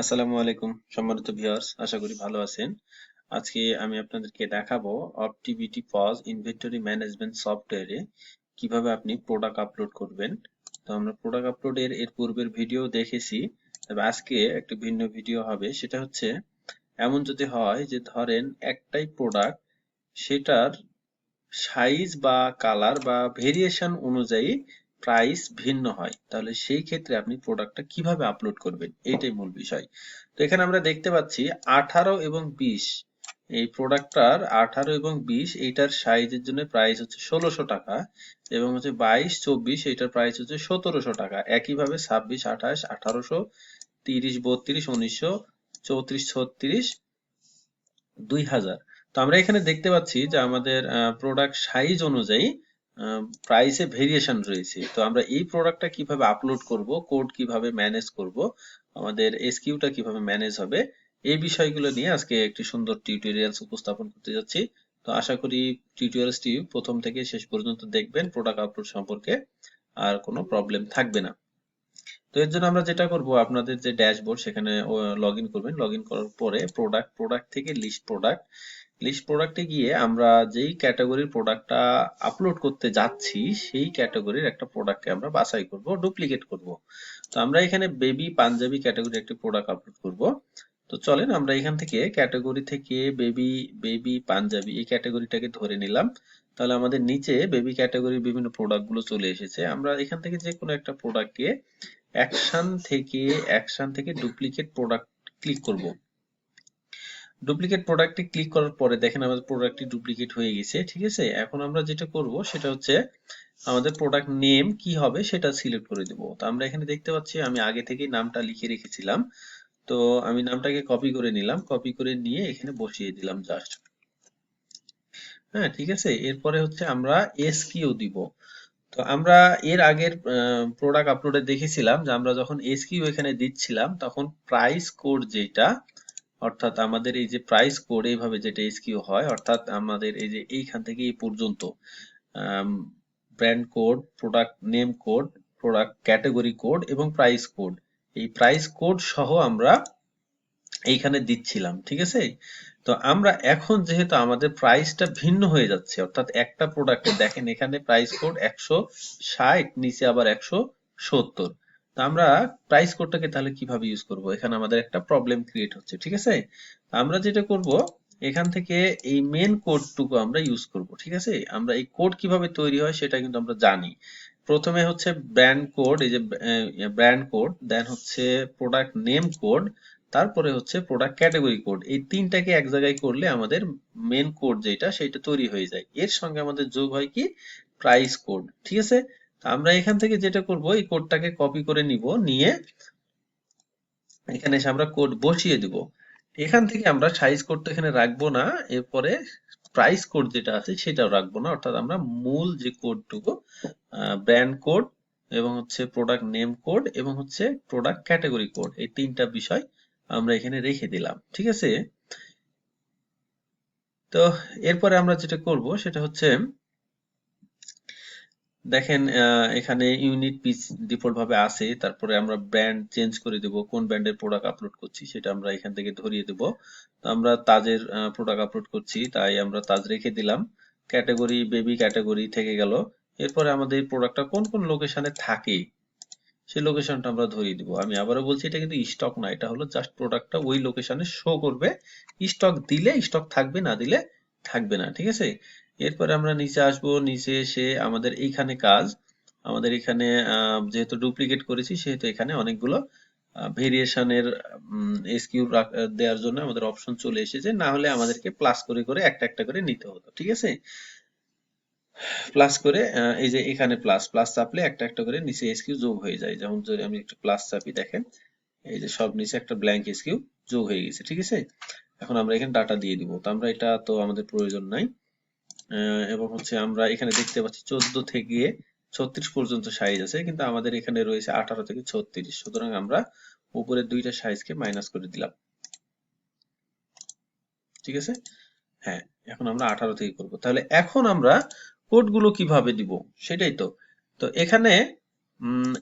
আসসালামু আলাইকুম, সম্মানিত ভিউয়ার্স আশা করি ভালো আছেন। আজকে আমি আপনাদেরকে দেখাবো অপটিভিটি পজ ইনভেন্টরি ম্যানেজমেন্ট সফটওয়্যারে কীভাবে আপনি প্রোডাক্ট আপলোড করবেন। তো আমরা প্রোডাক্ট আপলোডের এর পূর্বের ভিডিও দেখেছি, তবে আজকে একটা ভিন্ন ভিডিও হবে। সেটা হচ্ছে, এমন যদি হয় যে ধরেন একটাই প্রোডাক্ট সেটার সাইজ বা কালার বা ভেরিয়েশন অনুযায়ী প্রাইস ভিন্ন হয়, তাহলে সেই ক্ষেত্রে আপনি প্রোডাক্টটা কীভাবে আপলোড করবেন? এইটাই মূল বিষয়। তো এখানে আমরা দেখতে পাচ্ছি আঠারো এবং বিশ। এই প্রোডাক্টটার আঠারো এবং বিশ, এইটার সাইজের জন্য প্রাইস হচ্ছে ষোলোশো টাকা এবং হচ্ছে বাইশ, চব্বিশ, এইটার প্রাইস হচ্ছে সতেরোশো টাকা। একইভাবে ছাব্বিশ, আঠাশ, আঠারোশো, তিরিশ, বত্রিশ, উনিশশো, চৌত্রিশ, ছত্রিশ, দুই হাজার। তো আমরা এখানে দেখতে পাচ্ছি যে আমাদের প্রোডাক্ট সাইজ অনুযায়ী প্রাইসে ভেরিয়েশন রয়েছে। তো আমরা এই প্রোডাক্টটা কীভাবে আপলোড করব কোড কীভাবে ম্যানেজ করব, আমাদের এসকিউটা কীভাবে ম্যানেজ হবে, এই বিষয়গুলো নিয়ে আজকে একটি সুন্দর টিউটোরিয়ালস উপস্থাপন করতে যাচ্ছি। তো আশা করি টিউটোরিয়ালসটি প্রথম থেকে শেষ পর্যন্ত দেখবেন প্রোডাক্ট আপলোড সম্পর্কে আর কোনো প্রবলেম থাকবে না। তো এর জন্য আমরা যেটা করব, আপনাদের যে ড্যাশবোর্ড সেখানে লগ ইন করবেন। লগ ইন করার পরে প্রোডাক্ট প্রোডাক্ট থেকে লিস্ট প্রোডাক্ট লিস্ট প্রোডাক্টে গিয়ে আমরা যেই ক্যাটাগরির প্রোডাক্টটা আপলোড করতে যাচ্ছি, সেই ক্যাটাগরির একটা প্রোডাক্টকে আমরা বাছাই করব ডুপ্লিকেট করব। তো আমরা এখানে বেবি পাঞ্জাবি ক্যাটাগরি একটি প্রোডাক্ট আপলোড করব। তো চলেন আমরা এখান থেকে ক্যাটাগরি থেকে বেবি বেবি পাঞ্জাবি এই ক্যাটাগরিটাকে ধরে নিলাম। তাহলে আমাদের নিচে বেবি ক্যাটাগরির বিভিন্ন প্রোডাক্টগুলো চলে এসেছে। আমরা এখান থেকে যে কোনো একটা প্রোডাক্টকে অ্যাকশন থেকে অ্যাকশন থেকে ডুপ্লিকেট প্রোডাক্ট ক্লিক করব। ডুপ্লিকেট প্রোডাক্টে ক্লিক করার পরে দেখেন আমাদের প্রোডাক্টটি ডুপ্লিকেট হয়ে গেছে, ঠিক আছে? এখন আমরা যেটা করব সেটা হচ্ছে আমাদের প্রোডাক্ট নেম কি হবে সেটা সিলেক্ট করে দেব। তো আমরা এখানে দেখতে পাচ্ছি আমি আগে থেকেই নামটা লিখে রেখেছিলাম। তো আমি নামটাকে কপি করে নিলাম কপি করে নিয়ে এখানে বসিয়ে দিলাম জাস্ট হ্যাঁ ঠিক আছে? এরপরে হচ্ছে আমরা এসকিউ দিব। তো আমরা এর আগের প্রোডাক্ট আপলোডে দেখেছিলাম যে আমরা যখন এসকিউ এখানে দিচ্ছিলাম, তখন প্রাইস কোড যেটা অর্থাৎ আমাদের এই যে প্রাইস কোড এইভাবে যেটা এসকিউ হয়, অর্থাৎ আমাদের এই যে এইখান থেকে এই পর্যন্ত brand code product name code product category code এবং প্রাইস কোড এই প্রাইস কোড সহ আমরা এইখানে দিচ্ছিলাম, ঠিক আছে? তো আমরা এখন যেহেতু আমাদের প্রাইসটা ভিন্ন হয়ে যাচ্ছে, অর্থাৎ একটা প্রোডাক্টে দেখেন এখানে প্রাইস কোড একশো ষাট, নিচে আবার একশো সত্তর। আমরা প্রাইস কোডটাকে তাহলে কীভাবে ইউজ করব? এখানে আমাদের একটা প্রবলেম ক্রিয়েট হচ্ছে, ঠিক আছে? আমরা যেটা করব, এখান থেকে এই মেন কোডটুকু আমরা ইউজ করব, ঠিক আছে? আমরা এই কোড কীভাবে তৈরি হয় সেটা কিন্তু আমরা জানি। প্রথমে হচ্ছে ব্র্যান্ড কোড এই যে ব্র্যান্ড কোড দেন হচ্ছে প্রোডাক্ট নেম কোড তারপরে হচ্ছে প্রোডাক্ট ক্যাটাগরি কোড এই তিনটাকে এক জায়গায় করলে আমাদের মেন কোড যেটা সেটা তৈরি হয়ে যায়। এর সঙ্গে আমাদের যোগ হয় কি? প্রাইস কোড ঠিক আছে? আমরা এখান থেকে যেটা করব, এই কোডটাকে কপি করে নিব, নিয়ে এখানে এসে আমরা কোড বসিয়ে দিব। এখান থেকে আমরা সাইজ কোড তো এখানে রাখব না, এরপরে প্রাইস কোড যেটা আছে সেটাও রাখব না। অর্থাৎ আমরা মূল যে কোডটুকু ব্র্যান্ড কোড এবং হচ্ছে প্রোডাক্ট নেম কোড এবং হচ্ছে প্রোডাক্ট ক্যাটাগরি কোড এই তিনটা বিষয় আমরা এখানে রেখে দিলাম, ঠিক আছে? তো এরপরে আমরা যেটা করব সেটা হচ্ছে দেখেন এখানে ইউনিট পিস ডিফল্ট ভাবে আছে, তারপরে আমরা ব্র্যান্ড চেঞ্জ করে দেব, কোন ব্র্যান্ডের প্রোডাক্ট আপলোড করছি সেটা আমরা এখান থেকে ধরিয়ে দেব। তো আমরা তাজের প্রোডাক্ট আপলোড করছি, তাই আমরা তাজ রেখে দিলাম। ক্যাটাগরি বেবি ক্যাটাগরি থেকে গেল। এরপরে আমাদের প্রোডাক্টটা কোন কোন লোকেশনে থাকে, সেই লোকেশনটা আমরা ধরিয়ে দিব। আমি আবারও বলছি, এটা কিন্তু স্টক না, এটা হলো জাস্ট প্রোডাক্টটা ওই লোকেশনে শো করবে। স্টক দিলে স্টক থাকবে, না দিলে থাকবে না, ঠিক আছে? এরপরে আমরা নিচে আসব, নিচে এসে আমাদের এইখানে কাজ। আমাদের এখানে যেহেতু ডুপ্লিকেট করেছি, সেহেতু এখানে অনেকগুলো ভেরিয়েশনের এসকিউ দেওয়ার জন্য আমাদের অপশন চলে এসেছে। না হলে আমাদেরকে প্লাস করে করে একটা একটা করে নিতে হতো, ঠিক আছে? প্লাস করে এই যে এখানে প্লাস প্লাস চাপলে একটা একটা করে নিচে এসকিউ যোগ হয়ে যায়। যেমন যদি আমি একটু প্লাস চাপি দেখেন, এই যে সব নিচে একটা ব্ল্যাঙ্ক এসকিউ যোগ হয়ে গেছে, ঠিক আছে? এখন আমরা এখানে ডাটা দিয়ে দিব। তো আমরা এটা তো আমাদের প্রয়োজন নাই। এবং হচ্ছে আমরা এখানে দেখতে পাচ্ছি চোদ্দ থেকে ছত্রিশ পর্যন্ত সাইজ আছে, কিন্তু আমাদের এখানে রয়েছে আঠারো থেকে ছত্রিশ। সুতরাং আমরা উপরের দুইটা সাইজকে মাইনাস করে দিলাম। ঠিক আছে? হ্যাঁ এখন আমরা আঠারো থেকে করব। তাহলে এখন আমরা কোডগুলো কীভাবে দিব? সেটাই তো। তো এখানে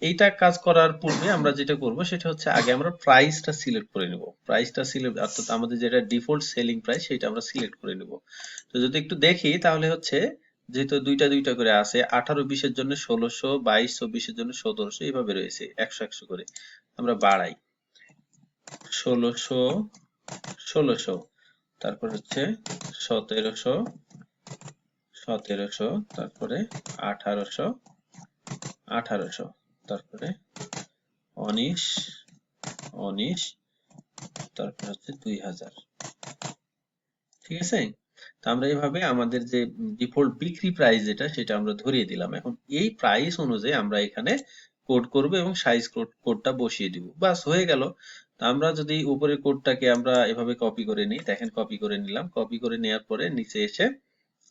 এইটা কাজ করার পূর্বে আমরা যেটা করব, সেটা হচ্ছে আগে আমরা প্রাইসটা সিলেক্ট করে নেব। প্রাইসটা সিলেক্ট অর্থাৎ আমাদের যেটা ডিফল্ট সেলিং প্রাইস সেটা আমরা সিলেক্ট করে নেব। তো যদি একটু দেখি, তাহলে হচ্ছে যেহেতু দুইটা দুইটা করে আছে, আঠারো বিশের জন্য ষোলোশো, বাইশ চব্বিশের জন্য সতেরোশো, এইভাবে রয়েছে, একশো একশো করে। আমরা বাড়াই। ষোলোশো ষোলোশো, তারপর হচ্ছে সতেরোশো সতেরোশো, তারপরে আঠারোশো আঠারোশো। তারপরে উনিশ উনিশ, তারপর হচ্ছে দুই হাজার। ঠিক আছে? তো আমরা এইভাবে আমাদের যে ডিফল্ট বিক্রি প্রাইস যেটা, সেটা আমরা ধরিয়ে দিলাম। এখন এই প্রাইস অনুযায়ী আমরা এখানে কোড করব এবং সাইজ কোড কোডটা বসিয়ে দিব। বাস, হয়ে গেল। আমরা যদি উপরের কোডটাকে আমরা এভাবে কপি করে নিই, দেখেন কপি করে নিলাম। কপি করে নেওয়ার পরে নিচে এসে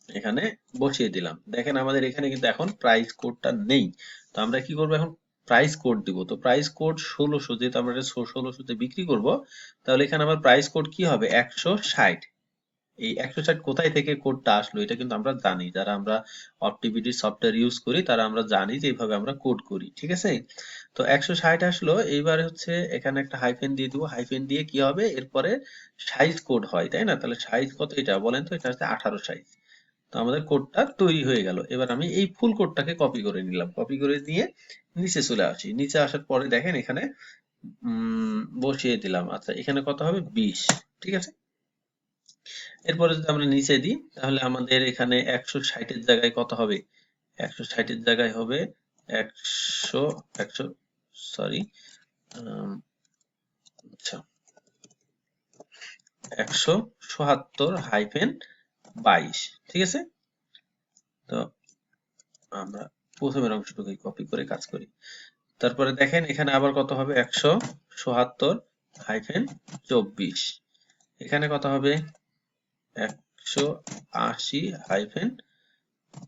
এখানে বসিয়ে দিলাম। দেখেন আমাদের এখানে কিন্তু এখন প্রাইস কোডটা নেই। তো আমরা কি করব এখন? প্রাইস কোড দিব। তো প্রাইস কোড ষোলোশো, যেহেতু আমরা ষোলোশোতে বিক্রি করব, তাহলে এখানে আমার প্রাইস কোড কি হবে? একশো ষাট। এই একশো ষাট কোথায় থেকে কোডটা আসলো, এটা কিন্তু আমরা জানি। যারা আমরা অপটিভিটি সফটওয়্যার ইউজ করি, তারা আমরা জানি যে এইভাবে আমরা কোড করি, ঠিক আছে? তো একশো ষাট আসলো, এইবার হচ্ছে এখানে একটা হাইফেন দিয়ে দিব। হাইফেন দিয়ে কি হবে? এরপরে সাইজ কোড হয়, তাই না? তাহলে সাইজ কত এটা? বলেন তো, এটা হচ্ছে আঠারো সাইজ তো আমাদের কোডটা তৈরি হয়ে গেল। এবার আমি এই ফুল কোডটাকে কপি করে নিলাম। কপি করে নিয়ে নিচে চলে আসি। নিচে আসার পরে দেখেন এখানে বসিয়ে দিলাম। আচ্ছা এখানে কত হবে? বিশ। ঠিক আছে? এরপরে যদি আমরা নিচে দিই, তাহলে আমাদের এখানে একশো ষাটের জায়গায় কত হবে? একশো ষাটের জায়গায় হবে একশো একশো সরি আচ্ছা একশো সোহাত্তর হাইফেন বাইশ, ঠিক আছে? তো আমরা প্রথমের অংশটুকু কপি করে কাজ করি। তারপরে দেখেন এখানে আবার কত হবে? একশো সোহাত্তর হাইফেন চব্বিশ। এখানে কত হবে? একশো আশি হাইফেন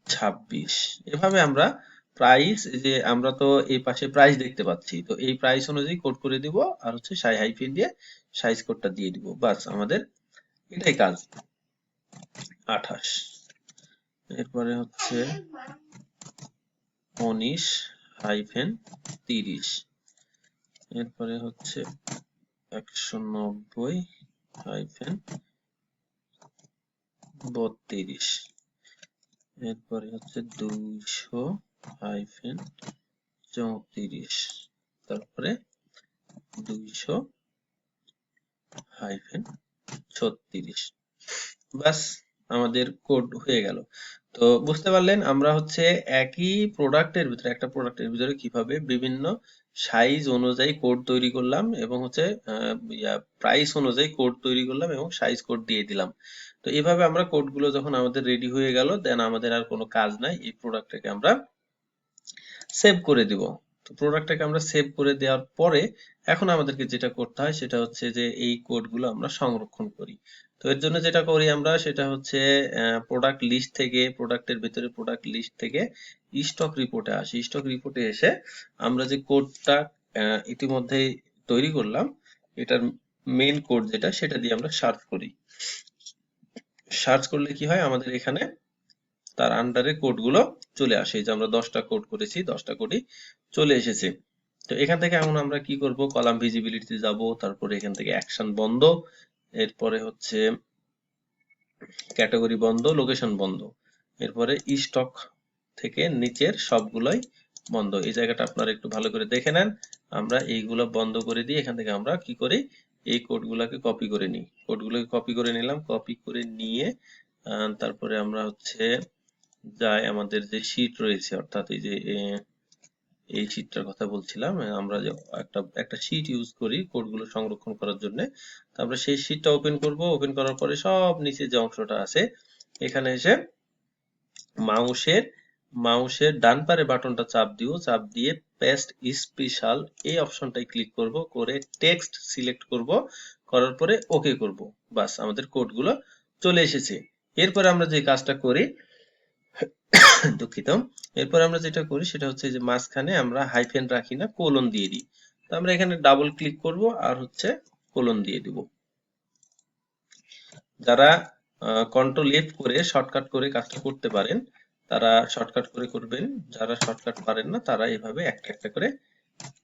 ছাব্বিশ। এভাবে আমরা প্রাইস যে আমরা তো এই পাশে প্রাইস দেখতে পাচ্ছি, তো এই প্রাইস অনুযায়ী কোড করে দিব, আর হচ্ছে সাই হাইফেন দিয়ে সাইজ কোডটা দিয়ে দিব। বাস, আমাদের এটাই কাজ। আঠাশ। এরপরে হচ্ছে উনিশ হাইফেন তিরিশ। এরপরে হচ্ছে একশো নব্বই হাইফেন বত্রিশ। এরপরে হচ্ছে দুইশো হাইফেন চৌত্রিশ। তারপরে দুইশো হাইফেন ছত্রিশ। বাস আমাদের কোড হয়ে গেল। তো বুঝতে পারলেন, আমরা হচ্ছে একই প্রোডাক্টের ভিতরে, একটা প্রোডাক্টের ভিতরে কীভাবে বিভিন্ন সাইজ অনুযায়ী কোড তৈরি করলাম এবং হচ্ছে প্রাইস অনুযায়ী কোড তৈরি করলাম এবং সাইজ কোড দিয়ে দিলাম। তো এভাবে আমরা কোডগুলো যখন আমাদের রেডি হয়ে গেল দেন আমাদের আর কোনো কাজ নাই। এই প্রোডাক্টটাকে আমরা সেভ করে দিব। তো প্রোডাক্টটাকে আমরা সেভ করে দেওয়ার পরে, এখন আমাদেরকে যেটা করতে হয়, সেটা হচ্ছে যে এই কোডগুলো আমরা সংরক্ষণ করি। তো এর জন্য যেটা করি আমরা, সেটা হচ্ছে প্রোডাক্ট লিস্ট থেকে প্রোডাক্টের ভিতরে প্রোডাক্ট লিস্ট থেকে স্টক রিপোর্টে আসি। স্টক রিপোর্টে এসে আমরা যে কোডটা ইতিমধ্যে তৈরি করলাম, এটার মেইন কোড যেটা, সেটা দিয়ে আমরা সার্চ করি। সার্চ করলে কি হয়, আমাদের এখানে তার আন্ডারে কোডগুলো চলে আসে। যে আমরা দশটা কোড করেছি, দশটা কোডই চলে এসেছে। তো এখান থেকে এখন আমরা কি করব? কলাম ভিজিবিলিটিতে যাব, তারপরে এখান থেকে অ্যাকশন বন্ধ এরপরে হচ্ছে ক্যাটাগরি বন্ধ, লোকেশন বন্ধ। এরপরে স্টক থেকে নিচের সবগুলোই বন্ধ। এই জায়গাটা আপনারা একটু ভালো করে দেখে নেন। আমরা এইগুলো বন্ধ করে দিয়ে এখান থেকে আমরা কি করি? এই কোডগুলোকে কপি করে নিই। কোডগুলোকে কপি করে নিলাম কপি করে নিয়ে তারপরে আমরা হচ্ছে যাই আমাদের যে শীট রয়েছে, অর্থাৎ এই যে এই শীটটার কথা বলছিলাম আমরা যে একটা একটা শীট ইউজ করি কোডগুলো সংরক্ষণ করার জন্য, তো আমরা সেই শীটটা ওপেন করব ওপেন করার পরে সব নিচে যে অংশটা আছে, এখানে এসে মাউসের মাউসের ডান পারে বাটনটা চাপ দিব চাপ দিয়ে পেস্ট স্পেশাল এই অপশনটাই ক্লিক করব, করে টেক্সট সিলেক্ট করব, করার পরে ওকে করব। বাস, আমাদের কোডগুলো চলে এসেছে। এরপরে আমরা যে কাজটা করি দুঃখিত। এরপর আমরা যেটা করি, সেটা হচ্ছে যে মাঝখানে আমরা হাইফেন রাখি না কোলন দিয়ে দিই। তো আমরা এখানে ডাবল ক্লিক করব আর হচ্ছে কোলন দিয়ে দিব। যারা কন্ট্রোল এফ করে শর্টকাট করে কাজটা করতে পারেন, তারা শর্টকাট করে করবেন। যারা শর্টকাট পারেন না, তারা এভাবে একটা একটা করে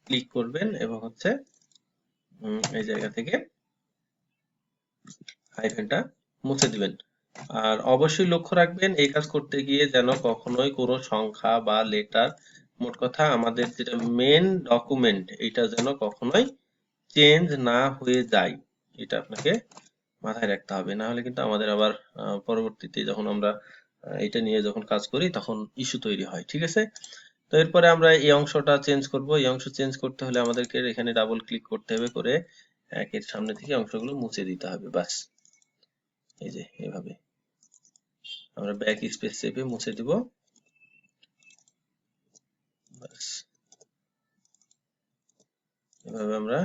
ক্লিক করবেন এবং হচ্ছে এই জায়গা থেকে হাইফেনটা মুছে দিবেন। আর অবশ্যই লক্ষ্য রাখবেন, এই কাজ করতে গিয়ে যেন কখনোই কোনো সংখ্যা বা লেটার মোট কথা আমাদের যেটা মেন ডকুমেন্ট এটা যেন কখনোই চেঞ্জ না হয়ে যায়। এটা আপনাকে মাথায় রাখতে হবে। না হলে কিন্তু আমাদের আবার পরবর্তীতে যখন আমরা এটা নিয়ে যখন কাজ করি তখন ইস্যু তৈরি হয়। ঠিক আছে? তো এরপরে আমরা এই অংশটা চেঞ্জ করব। এই অংশ চেঞ্জ করতে হলে আমাদেরকে এখানে ডাবল ক্লিক করতে হবে করে একের সামনে থেকে অংশগুলো মুছে দিতে হবে। বাস এই যে এভাবে আমরা ব্যাক স্পেস চেপে মুছে দিব। এভাবে আমরা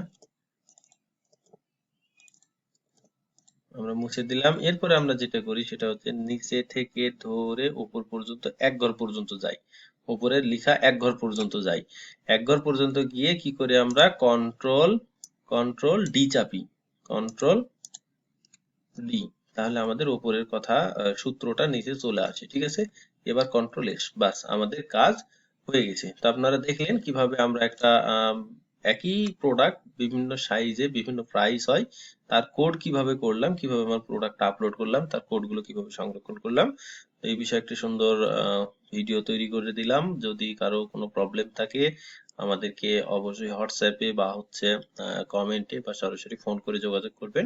আমরা মুছে দিলাম। এরপরে আমরা যেটা করি সেটা হচ্ছে নিচে থেকে ধরে উপর পর্যন্ত, এক ঘর পর্যন্ত যাই। উপরের লেখা এক ঘর পর্যন্ত যাই। এক ঘর পর্যন্ত গিয়ে কি করে আমরা কন্ট্রোল কন্ট্রোল ডি চাপি। কন্ট্রোল ডি তাহলে আমাদের উপরের কথা সূত্রটা নিচে চলে আসে, ঠিক আছে? এবার কন্ট্রোল এস বাস, আমাদের কাজ হয়ে গেছে। তো আপনারা দেখলেন কীভাবে আমরা একটা একই প্রোডাক্ট বিভিন্ন সাইজে বিভিন্ন প্রাইস হয়, তার কোড কীভাবে করলাম, কীভাবে আমার প্রোডাক্ট আপলোড করলাম, তার কোডগুলো কীভাবে সংরক্ষণ করলাম এই বিষয়ে একটি সুন্দর ভিডিও তৈরি করে দিলাম। যদি কারও কোনো প্রবলেম থাকে, আমাদেরকে অবশ্যই হোয়াটসঅ্যাপে বা হচ্ছে কমেন্টে বা সরাসরি ফোন করে যোগাযোগ করবেন।